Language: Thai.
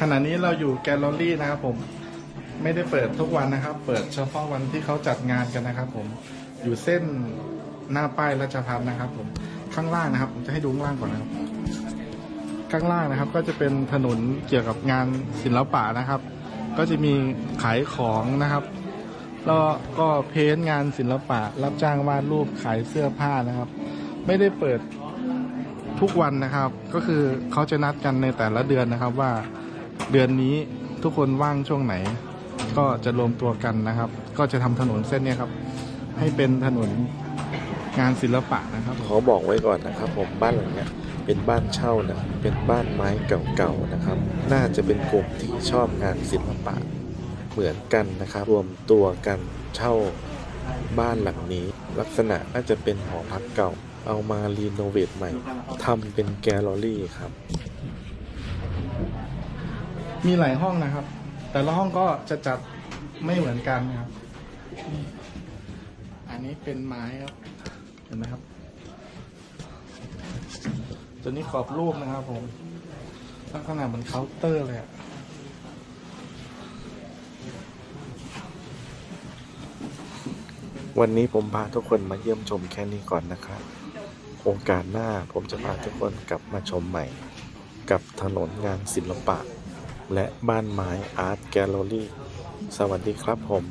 ขณะนี้เราอยู่แกลเลอรี่นะครับผมไม่ได้เปิดทุกวันนะครับ เปิดเฉพาะวันที่เขาจัดงานกันนะครับ ผมอยู่เส้นหน้าป้ายราชพัฒน์นะครับ ผมข้างล่างนะครับ ผมจะให้ดูข้างล่างก่อนนะครับ ข้างล่างนะครับ ก็จะเป็นถนนเกี่ยวกับงานศิลปะนะครับ ก็จะมีขายของนะครับแล้วก็เพ้นท์งานศิลปะ รับจ้างวาดรูปขายเสื้อผ้านะครับ ไม่ได้เปิดทุกวันนะครับ ก็คือเขาจะนัดกันในแต่ละเดือนนะครับว่า เดือนนี้ทุกคนว่างช่วงไหน ก็จะรวมตัวกันนะครับ ก็จะทำถนนเส้นนี้ครับ ให้เป็นถนนงานศิลปะนะครับขอบอกไว้ก่อนนะครับ ผมบ้านหลังเนี้ยเป็นบ้านเช่านะเป็นบ้านไม้เก่าๆนะครับ น่าจะเป็นกลุ่มที่ชอบงานศิลปะเหมือนกันนะครับ รวมตัวกันเช่าบ้านหลังนี้ ลักษณะน่าจะเป็นหอพักเก่า เอามารีโนเวทใหม่ทำเป็นแกลเลอรี่ครับ มีหลายห้องนะครับ แต่ละห้องก็จะจัดไม่เหมือนกันนะครับ อันนี้เป็นไม้ครับ เห็นไหมครับ ตัวนี้ขอบรูปนะครับผมลักษณะเหมือนเคาน์เตอร์เลยอะวันนี้ผมพาทุกคนมาเยี่ยมชมแค่นี้ก่อนนะครับ โอกาสหน้าผมจะพาทุกคนกลับมาชมใหม่ กับถนนงานศิลปะ และบ้านไม้อาร์ตแกลเลอรี่ สวัสดีครับผม